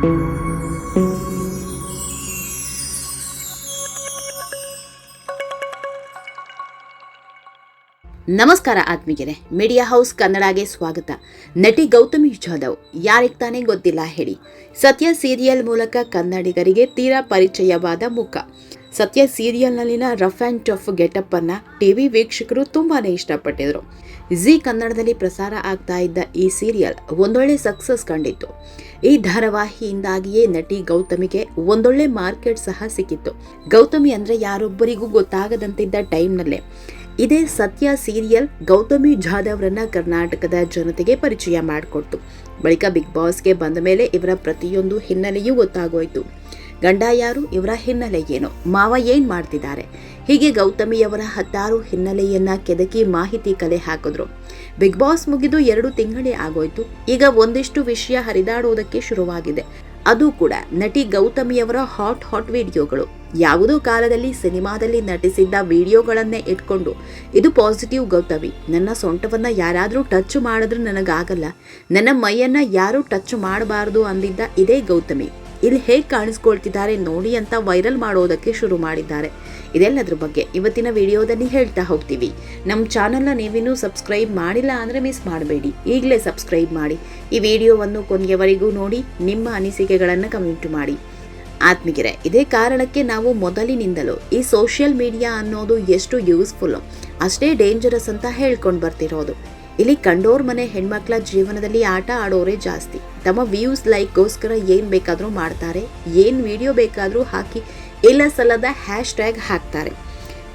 ನಮಸ್ಕಾರ ಆತ್ಮೀಗೆರೆ media house ಕನ್ನಡಗೆ ಸ್ವಾಗತ. ನಟಿ ಗೌತಮಿ ಜಾಧವ್ ಯಾರಿಗೆ ತಾನೇ ಗೊತ್ತಿಲ್ಲ ಹೇಳಿ. ಸತ್ಯ ಸೀರಿಯಲ್ ಮೂಲಕ ಕನ್ನಡಿಗರಿಗೆ ತೀರಾ ಪರಿಚಯವಾದ ಮುಖ. ಸತ್ಯ ಸೀರಿಯಲ್ನಲ್ಲಿನ ರಫ್ ಆ್ಯಂಡ್ ಟಫ್ ಗೆಟಪ್ಪನ್ನು ಟಿ ಟಿವಿ ವೀಕ್ಷಕರು ತುಂಬಾನೇ ಇಷ್ಟಪಟ್ಟಿದ್ರು. ಜಿ ಕನ್ನಡದಲ್ಲಿ ಪ್ರಸಾರ ಆಗ್ತಾ ಇದ್ದ ಈ ಸೀರಿಯಲ್ ಒಂದೊಳ್ಳೆ ಸಕ್ಸಸ್ ಕಂಡಿತ್ತು. ಈ ಧಾರಾವಾಹಿಯಿಂದಾಗಿಯೇ ನಟಿ ಗೌತಮಿಗೆ ಒಂದೊಳ್ಳೆ ಮಾರ್ಕೆಟ್ ಸಹ ಸಿಕ್ಕಿತ್ತು. ಗೌತಮಿ ಅಂದ್ರೆ ಯಾರೊಬ್ಬರಿಗೂ ಗೊತ್ತಾಗದಂತಿದ್ದ ಟೈಮ್ನಲ್ಲೇ. ಇದೇ ಸತ್ಯ ಸೀರಿಯಲ್ ಗೌತಮಿ ಜಾಧವ್ರನ್ನ ಕರ್ನಾಟಕದ ಜನತೆಗೆ ಪರಿಚಯ ಮಾಡಿಕೊಡ್ತು. ಬಳಿಕ ಬಿಗ್ ಬಾಸ್ಗೆ ಬಂದ ಮೇಲೆ ಇವರ ಪ್ರತಿಯೊಂದು ಹಿನ್ನೆಲೆಯೂ ಗೊತ್ತಾಗೋಯ್ತು. ಗಂಡ ಯಾರು ಇವರ ಹಿನ್ನೆಲೆ ಏನು? ಮಾವ ಏನು ಮಾಡ್ತಿದ್ದಾರೆ? ಹೀಗೆ ಗೌತಮಿಯವರ ಹತ್ತಾರು ಹಿನ್ನೆಲೆಯನ್ನ ಕೆದಕಿ ಮಾಹಿತಿ ಕಲೆ ಹಾಕಿದ್ರು. ಬಿಗ್ ಬಾಸ್ ಮುಗಿದು ಎರಡು ತಿಂಗಳೇ ಆಗೋಯ್ತು. ಈಗ ಒಂದಿಷ್ಟು ವಿಷಯ ಹರಿದಾಡೋದಕ್ಕೆ ಶುರುವಾಗಿದೆ. ಅದು ಕೂಡ ನಟಿ ಗೌತಮಿಯವರ ಹಾಟ್ ಹಾಟ್ ವಿಡಿಯೋಗಳು. ಯಾವುದೋ ಕಾಲದಲ್ಲಿ ಸಿನಿಮಾದಲ್ಲಿ ನಟಿಸಿದ್ದ ವಿಡಿಯೋಗಳನ್ನೇ ಇಟ್ಕೊಂಡು, ಇದು ಪಾಸಿಟಿವ್ ಗೌತಮಿ. ನನ್ನ ಸೊಂಟವನ್ನ ಯಾರಾದರೂ ಟಚ್ ಮಾಡಿದ್ರೂ ನನಗಾಗಲ್ಲ. ನನ್ನ ಮೈಯನ್ನು ಯಾರೂ ಟಚ್ ಮಾಡಬಾರದು ಅಂದಿದ್ದ ಇದೇ ಗೌತಮಿ. ಇಲ್ಲಿ ಹೇಗೆ ಕಾಣಿಸ್ಕೊಳ್ತಿದ್ದಾರೆ ನೋಡಿ ಅಂತ ವೈರಲ್ ಮಾಡೋದಕ್ಕೆ ಶುರು ಮಾಡಿದ್ದಾರೆ. ಇದೆಲ್ಲದ್ರ ಬಗ್ಗೆ ಇವತ್ತಿನ ವಿಡಿಯೋದಲ್ಲಿ ಹೇಳ್ತಾ ಹೋಗ್ತೀವಿ. ನಮ್ಮ ಚಾನಲ್ನ ನೀವಿನ್ನೂ ಸಬ್ಸ್ಕ್ರೈಬ್ ಮಾಡಿಲ್ಲ ಅಂದರೆ ಮಿಸ್ ಮಾಡಬೇಡಿ. ಈಗಲೇ ಸಬ್ಸ್ಕ್ರೈಬ್ ಮಾಡಿ. ಈ ವಿಡಿಯೋವನ್ನು ಕೊನೆಯವರೆಗೂ ನೋಡಿ, ನಿಮ್ಮ ಅನಿಸಿಕೆಗಳನ್ನು ಕಮೆಂಟ್ ಮಾಡಿ. ಆತ್ಮಗಿರೆ ಇದೇ ಕಾರಣಕ್ಕೆ ನಾವು ಮೊದಲಿನಿಂದಲೂ ಈ ಸೋಷಿಯಲ್ ಮೀಡಿಯಾ ಅನ್ನೋದು ಎಷ್ಟು ಯೂಸ್ಫುಲ್ಲು, ಅಷ್ಟೇ ಡೇಂಜರಸ್ ಅಂತ ಹೇಳ್ಕೊಂಡು ಬರ್ತಿರೋದು. ಇಲ್ಲಿ ಕಂಡೋರ್ ಮನೆ ಹೆಣ್ಮಕ್ಳ ಜೀವನದಲ್ಲಿ ಆಟ ಆಡೋರೇ ಜಾಸ್ತಿ. ತಮ್ಮ ವ್ಯೂಸ್ ಲೈಕ್ಗೋಸ್ಕರ ಏನ್ ಬೇಕಾದರೂ ಮಾಡ್ತಾರೆ, ಏನ್ ವಿಡಿಯೋ ಬೇಕಾದರೂ ಹಾಕಿ, ಇಲ್ಲ ಸಲ್ಲದ ಹ್ಯಾಶ್ ಟ್ಯಾಗ್ ಹಾಕ್ತಾರೆ.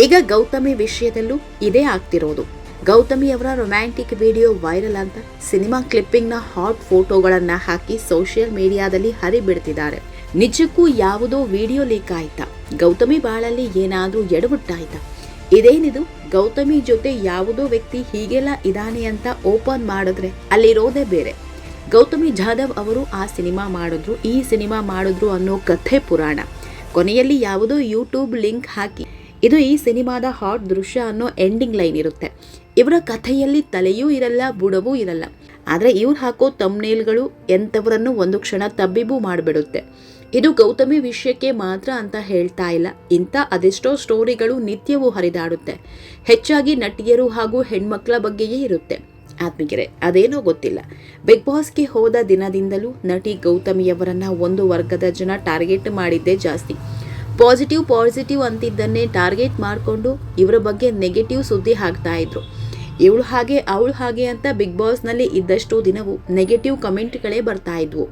ಈಗ ಗೌತಮಿ ವಿಷಯದಲ್ಲೂ ಇದೇ ಆಗ್ತಿರೋದು. ಗೌತಮಿ ಅವರ ರೊಮ್ಯಾಂಟಿಕ್ ವಿಡಿಯೋ ವೈರಲ್ ಅಂತ ಸಿನಿಮಾ ಕ್ಲಿಪ್ಪಿಂಗ್ನ ಹಾಟ್ ಫೋಟೋಗಳನ್ನ ಹಾಕಿ ಸೋಷಿಯಲ್ ಮೀಡಿಯಾದಲ್ಲಿ ಹರಿಬಿಡ್ತಿದ್ದಾರೆ. ನಿಜಕ್ಕೂ ಯಾವುದೋ ವಿಡಿಯೋ ಲೀಕ್ ಆಯ್ತಾ? ಗೌತಮಿ ಬಾಳಲ್ಲಿ ಏನಾದರೂ ಎಡವಟ್ಟಾಯ್ತಾ ಇದೇನಿದು? ಗೌತಮಿ ಜೊತೆ ಯಾವುದೋ ವ್ಯಕ್ತಿ ಹೀಗೆಲ್ಲ ಇದಾನೆ ಅಂತ ಓಪನ್ ಮಾಡಿದ್ರೆ ಅಲ್ಲಿರೋದೇ ಬೇರೆ. ಗೌತಮಿ ಜಾಧವ್ ಅವರು ಆ ಸಿನಿಮಾ ಮಾಡಿದ್ರು, ಈ ಸಿನಿಮಾ ಮಾಡಿದ್ರು ಅನ್ನೋ ಕಥೆ ಪುರಾಣ. ಕೊನೆಯಲ್ಲಿ ಯಾವುದೋ ಯೂಟ್ಯೂಬ್ ಲಿಂಕ್ ಹಾಕಿ, ಇದು ಈ ಸಿನಿಮಾದ ಹಾಟ್ ದೃಶ್ಯ ಅನ್ನೋ ಎಂಡಿಂಗ್ ಲೈನ್ ಇರುತ್ತೆ. ಇವರ ಕಥೆಯಲ್ಲಿ ತಲೆಯೂ ಇರಲ್ಲ, ಬುಡವೂ ಇರಲ್ಲ. ಆದರೆ ಇವ್ರು ಹಾಕೋ ತಮ್ನೇಲ್ಗಳು ಎಂಥವರನ್ನು ಒಂದು ಕ್ಷಣ ತಬ್ಬಿಬೂ ಮಾಡಿಬಿಡುತ್ತೆ. ಇದು ಗೌತಮಿ ವಿಷಯಕ್ಕೆ ಮಾತ್ರ ಅಂತ ಹೇಳ್ತಾ ಇಲ್ಲ. ಇಂಥ ಅದೆಷ್ಟೋ ಸ್ಟೋರಿಗಳು ನಿತ್ಯವೂ ಹರಿದಾಡುತ್ತೆ. ಹೆಚ್ಚಾಗಿ ನಟಿಯರು ಹಾಗೂ ಹೆಣ್ಮಕ್ಳ ಬಗ್ಗೆಯೇ ಇರುತ್ತೆ. ಆತ್ಮಿಗೆರೆ ಅದೇನೋ ಗೊತ್ತಿಲ್ಲ. ಬಿಗ್ ಬಾಸ್ಗೆ ಹೋದ ದಿನದಿಂದಲೂ ನಟಿ ಗೌತಮಿಯವರನ್ನ ಒಂದು ವರ್ಗದ ಜನ ಟಾರ್ಗೆಟ್ ಮಾಡಿದ್ದೇ ಜಾಸ್ತಿ. ಪಾಸಿಟಿವ್ ಪಾಸಿಟಿವ್ ಅಂತಿದ್ದನ್ನೇ ಟಾರ್ಗೆಟ್ ಮಾಡಿಕೊಂಡು ಇವರ ಬಗ್ಗೆ ನೆಗೆಟಿವ್ ಸುದ್ದಿ ಹಾಕ್ತಾ ಇದ್ರು. ಇವಳು ಹಾಗೆ, ಅವಳು ಹಾಗೆ ಅಂತ ಬಿಗ್ ಬಾಸ್ನಲ್ಲಿ ಇದ್ದಷ್ಟು ದಿನವೂ ನೆಗೆಟಿವ್ ಕಮೆಂಟ್ಗಳೇ ಬರ್ತಾ ಇದ್ವು.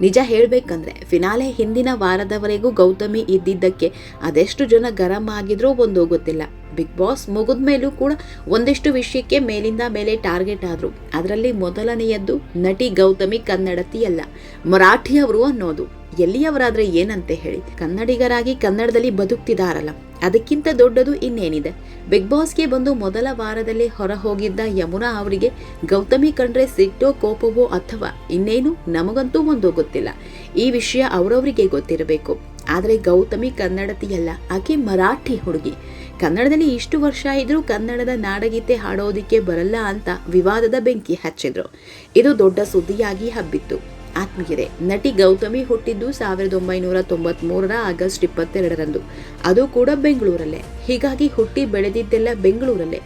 ನಿಜ ಹೇಳಬೇಕಂದ್ರೆ ಫಿನಾಲೆ ಹಿಂದಿನ ವಾರದವರೆಗೂ ಗೌತಮಿ ಇದ್ದಿದ್ದಕ್ಕೆ ಅದೆಷ್ಟು ಜನ ಗರಂ ಆಗಿದ್ರೂ ಒಂದು ಗೊತ್ತಿಲ್ಲ. ಬಿಗ್ ಬಾಸ್ ಮುಗಿದ ಮೇಲೂ ಕೂಡ ಒಂದಿಷ್ಟು ವಿಷಯಕ್ಕೆ ಮೇಲಿಂದ ಮೇಲೆ ಟಾರ್ಗೆಟ್ ಆದರು. ಅದರಲ್ಲಿ ಮೊದಲನೆಯದ್ದು ನಟಿ ಗೌತಮಿ ಕನ್ನಡತಿಯಲ್ಲ, ಮರಾಠಿಯವರು ಅನ್ನೋದು. ಎಲ್ಲಿಯವರಾದ್ರೆ ಏನಂತೆ ಹೇಳಿ. ಕನ್ನಡಿಗರಾಗಿ ಕನ್ನಡದಲ್ಲಿ ಬದುಕ್ತಿದಾರಲ್ಲ. ಅದಕ್ಕಿಂತ ದೊಡ್ಡದು ಇನ್ನೇನಿದೆ? ಬಿಗ್ ಬಾಸ್ಗೆ ಬಂದು ಮೊದಲ ವಾರದಲ್ಲಿ ಹೊರ ಹೋಗಿದ್ದ ಯಮುನಾ ಅವರಿಗೆ ಗೌತಮಿ ಕಂಡ್ರೆ ಸಿಟ್ಟೋ ಕೋಪವೋ ಅಥವಾ ಇನ್ನೇನು? ನಮಗಂತೂ ಒಂದು ಗೊತ್ತಿಲ್ಲ. ಈ ವಿಷಯ ಅವರವರಿಗೆ ಗೊತ್ತಿರಬೇಕು. ಆದರೆ ಗೌತಮಿ ಕನ್ನಡತಿಯಲ್ಲ, ಆಕೆ ಮರಾಠಿ ಹುಡುಗಿ. ಕನ್ನಡದಲ್ಲಿ ಇಷ್ಟು ವರ್ಷ ಇದ್ರೂ ಕನ್ನಡದ ನಾಡಗೀತೆ ಹಾಡೋದಿಕ್ಕೆ ಬರಲ್ಲ ಅಂತ ವಿವಾದದ ಬೆಂಕಿ ಹಚ್ಚಿದ್ರು. ಇದು ದೊಡ್ಡ ಸುದ್ದಿಯಾಗಿ ಹಬ್ಬಿತ್ತು. ಆತ್ಮೀಯರೇ, ನಟಿ ಗೌತಮಿ ಹುಟ್ಟಿದ್ದು ಸಾವಿರದ ಒಂಬೈನೂರ ಮೂರರ ಆಗಸ್ಟ್ ಇಪ್ಪತ್ತೆರಡರಂದು. ಅದು ಕೂಡ ಬೆಂಗಳೂರಲ್ಲೇ. ಹೀಗಾಗಿ ಹುಟ್ಟಿ ಬೆಳೆದಿದ್ದೆಲ್ಲ ಬೆಂಗಳೂರಲ್ಲೇ.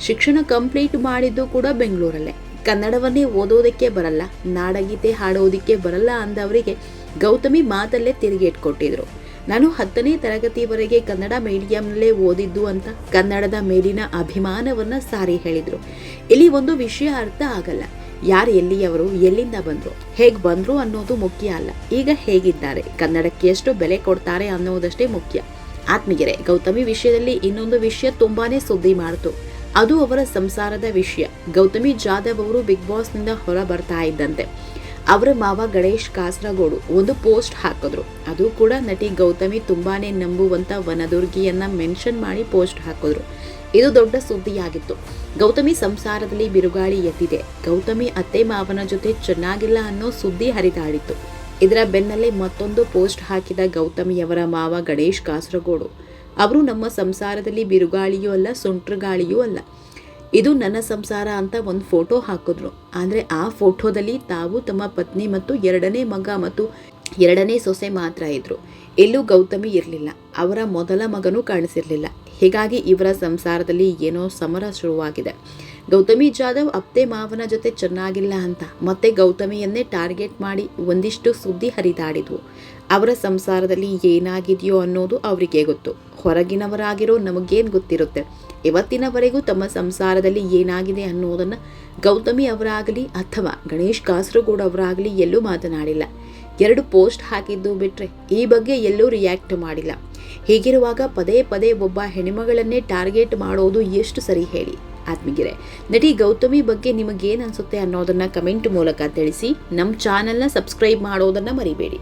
ಶಿಕ್ಷಣ ಕಂಪ್ಲೀಟ್ ಮಾಡಿದ್ದು ಕೂಡ ಬೆಂಗಳೂರಲ್ಲೇ. ಕನ್ನಡವನ್ನೇ ಓದೋದಕ್ಕೆ ಬರಲ್ಲ, ನಾಡಗೀತೆ ಹಾಡೋದಕ್ಕೆ ಬರಲ್ಲ ಅಂದವರಿಗೆ ಗೌತಮಿ ಮಾತಲ್ಲೇ ತಿರುಗೇಟ್ಕೊಟ್ಟಿದ್ರು ನಾನು ಹತ್ತನೇ ತರಗತಿವರೆಗೆ ಕನ್ನಡ ಮೀಡಿಯಂನಲ್ಲೇ ಓದಿದ್ದು ಅಂತ ಕನ್ನಡದ ಮೇಲಿನ ಅಭಿಮಾನವನ್ನು ಸಾರಿ ಹೇಳಿದರು. ಇಲ್ಲಿ ಒಂದು ವಿಷಯ ಅರ್ಥ ಆಗಲ್ಲ. ಯಾರು ಎಲ್ಲಿಯವರು, ಎಲ್ಲಿಂದ ಬಂದರು, ಹೇಗ್ ಬಂದರು ಅನ್ನೋದು ಮುಖ್ಯ ಅಲ್ಲ. ಈಗ ಹೇಗಿದ್ದಾರೆ, ಕನ್ನಡಕ್ಕೆ ಎಷ್ಟು ಬೆಲೆ ಕೊಡ್ತಾರೆ ಅನ್ನೋದಷ್ಟೇ ಮುಖ್ಯ. ಆತ್ಮಿಗೆರೆ ಗೌತಮಿ ವಿಷಯದಲ್ಲಿ ಇನ್ನೊಂದು ವಿಷಯ ತುಂಬಾನೇ ಸುದ್ದಿ ಮಾಡಿತು. ಅದು ಅವರ ಸಂಸಾರದ ವಿಷಯ. ಗೌತಮಿ ಜಾಧವ್ ಅವರು ಬಿಗ್ ಬಾಸ್ನಿಂದ ಹೊರ ಬರ್ತಾ ಇದ್ದಂತೆ. ಅವರ ಮಾವ ಗಣೇಶ್ ಕಾಸರಗೋಡು ಒಂದು ಪೋಸ್ಟ್ ಹಾಕಿದ್ರು. ಅದು ಕೂಡ ನಟಿ ಗೌತಮಿ ತುಂಬಾನೇ ನಂಬುವಂತ ವನದುರ್ಗಿಯನ್ನ ಮೆನ್ಷನ್ ಮಾಡಿ ಪೋಸ್ಟ್ ಹಾಕಿದ್ರು. ಇದು ದೊಡ್ಡ ಸುದ್ದಿಯಾಗಿತ್ತು. ಗೌತಮಿ ಸಂಸಾರದಲ್ಲಿ ಬಿರುಗಾಳಿ ಎದ್ದಿದೆ. ಗೌತಮಿ ಅತ್ತೆ ಮಾವನ ಜೊತೆ ಚೆನ್ನಾಗಿಲ್ಲ ಅನ್ನೋ ಸುದ್ದಿ ಹರಿದಾಡಿತ್ತು. ಇದರ ಬೆನ್ನಲ್ಲೇ ಮತ್ತೊಂದು ಪೋಸ್ಟ್ ಹಾಕಿದ ಗೌತಮಿಯವರ ಮಾವ ಗಣೇಶ್ ಕಾಸರಗೋಡು. ಅವರು ನಮ್ಮ ಸಂಸಾರದಲ್ಲಿ ಬಿರುಗಾಳಿಯೂ ಅಲ್ಲ ಸುಂಟ್ರಗಾಳಿಯೂ ಅಲ್ಲ. ಇದು ನನ್ನ ಸಂಸಾರ ಅಂತ ಒಂದು ಫೋಟೋ ಹಾಕಿದ್ರು. ಅಂದರೆ ಆ ಫೋಟೋದಲ್ಲಿ ತಾವು ತಮ್ಮ ಪತ್ನಿ ಮತ್ತು ಎರಡನೇ ಮಗ ಮತ್ತು ಎರಡನೇ ಸೊಸೆ ಮಾತ್ರ ಇದ್ದರು ಎಲ್ಲೂ ಗೌತಮಿ ಇರಲಿಲ್ಲ. ಅವರ ಮೊದಲ ಮಗನೂ ಕಾಣಿಸಿರಲಿಲ್ಲ. ಹೀಗಾಗಿ ಇವರ ಸಂಸಾರದಲ್ಲಿ ಏನೋ ಸಮರ ಶುರುವಾಗಿದೆ. ಗೌತಮಿ ಜಾಧವ್ ಅಪ್ತೆ ಮಾವನ ಜೊತೆ ಚೆನ್ನಾಗಿಲ್ಲ ಅಂತ, ಮತ್ತೆ ಗೌತಮಿಯನ್ನೇ ಟಾರ್ಗೆಟ್ ಮಾಡಿ ಒಂದಿಷ್ಟು ಸುದ್ದಿ ಹರಿದಾಡಿದ್ವು. ಅವರ ಸಂಸಾರದಲ್ಲಿ ಏನಾಗಿದೆಯೋ ಅನ್ನೋದು ಅವರಿಗೆ ಗೊತ್ತು. ಹೊರಗಿನವರಾಗಿರೋ ನಮಗೇನು ಗೊತ್ತಿರುತ್ತೆ? ಇವತ್ತಿನವರೆಗೂ ತಮ್ಮ ಸಂಸಾರದಲ್ಲಿ ಏನಾಗಿದೆ ಅನ್ನೋದನ್ನು ಗೌತಮಿ ಅವರಾಗಲಿ ಅಥವಾ ಗಣೇಶ್ ಕಾಸರಗೋಡ್ ಅವರಾಗಲಿ ಎಲ್ಲೂ ಮಾತನಾಡಿಲ್ಲ. ಎರಡು ಪೋಸ್ಟ್ ಹಾಕಿದ್ದು ಬಿಟ್ಟರೆ ಈ ಬಗ್ಗೆ ಎಲ್ಲೂ ರಿಯಾಕ್ಟ್ ಮಾಡಿಲ್ಲ. ಹೀಗಿರುವಾಗ ಪದೇ ಪದೇ ಒಬ್ಬ ಹೆಣ್ಮಗಳನ್ನೇ ಟಾರ್ಗೆಟ್ ಮಾಡೋದು ಎಷ್ಟು ಸರಿ ಹೇಳಿ? ಆತ್ಮಿಗಿರೆ ನಟಿ ಗೌತಮಿ ಬಗ್ಗೆ ನಿಮಗೇನು ಅನಿಸುತ್ತೆ ಅನ್ನೋದನ್ನು ಕಮೆಂಟ್ ಮೂಲಕ ತಿಳಿಸಿ ನಮ್ಮ ಚಾನಲ್ನ ಸಬ್ಸ್ಕ್ರೈಬ್ ಮಾಡೋದನ್ನು ಮರಿಬೇಡಿ.